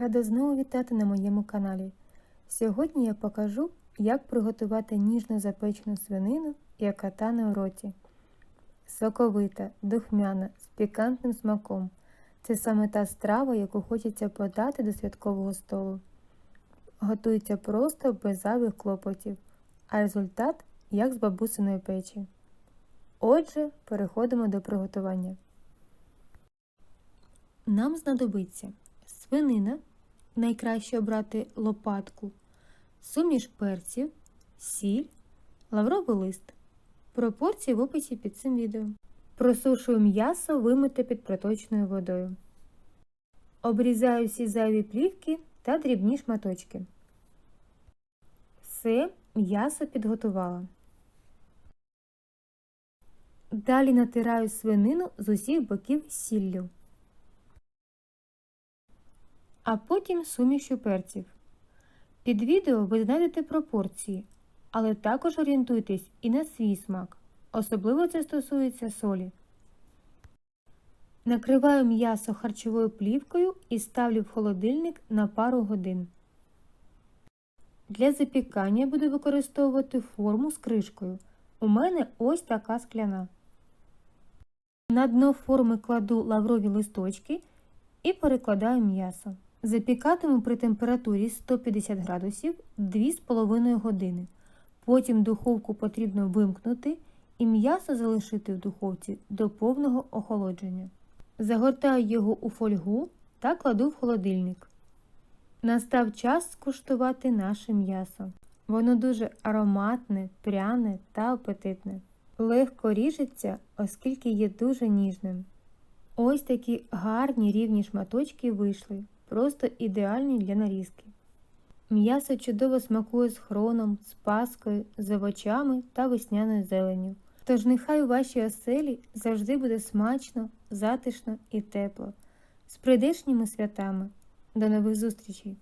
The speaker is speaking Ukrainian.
Рада знову вітати на моєму каналі. Сьогодні я покажу, як приготувати ніжно запечену свинину, яка тане у роті. Соковита, духмяна, з пікантним смаком. Це саме та страва, яку хочеться подати до святкового столу. Готується просто без зайвих клопотів, а результат як з бабусиної печі. Отже, переходимо до приготування. Нам знадобиться свинина, найкраще обрати лопатку, суміш перців, сіль, лавровий лист. Пропорції в описі під цим відео. Просушую м'ясо вимите під проточною водою. Обрізаю всі зайві плівки та дрібні шматочки. Все, м'ясо підготувала. Далі натираю свинину з усіх боків сіллю а потім сумішю перців. Під відео ви знайдете пропорції, але також орієнтуйтесь і на свій смак. Особливо це стосується солі. Накриваю м'ясо харчовою плівкою і ставлю в холодильник на пару годин. Для запікання буду використовувати форму з кришкою. У мене ось така скляна. На дно форми кладу лаврові листочки і перекладаю м'ясо. Запікатиму при температурі 150 градусів 2,5 години. Потім духовку потрібно вимкнути і м'ясо залишити в духовці до повного охолодження. Загортаю його у фольгу та кладу в холодильник. Настав час скуштувати наше м'ясо. Воно дуже ароматне, пряне та апетитне. Легко ріжеться, оскільки є дуже ніжним. Ось такі гарні рівні шматочки вийшли просто ідеальні для нарізки. М'ясо чудово смакує з хроном, з паскою, з овочами та весняною зеленню. Тож нехай у вашій оселі завжди буде смачно, затишно і тепло. З прийдешніми святами. До нових зустрічей!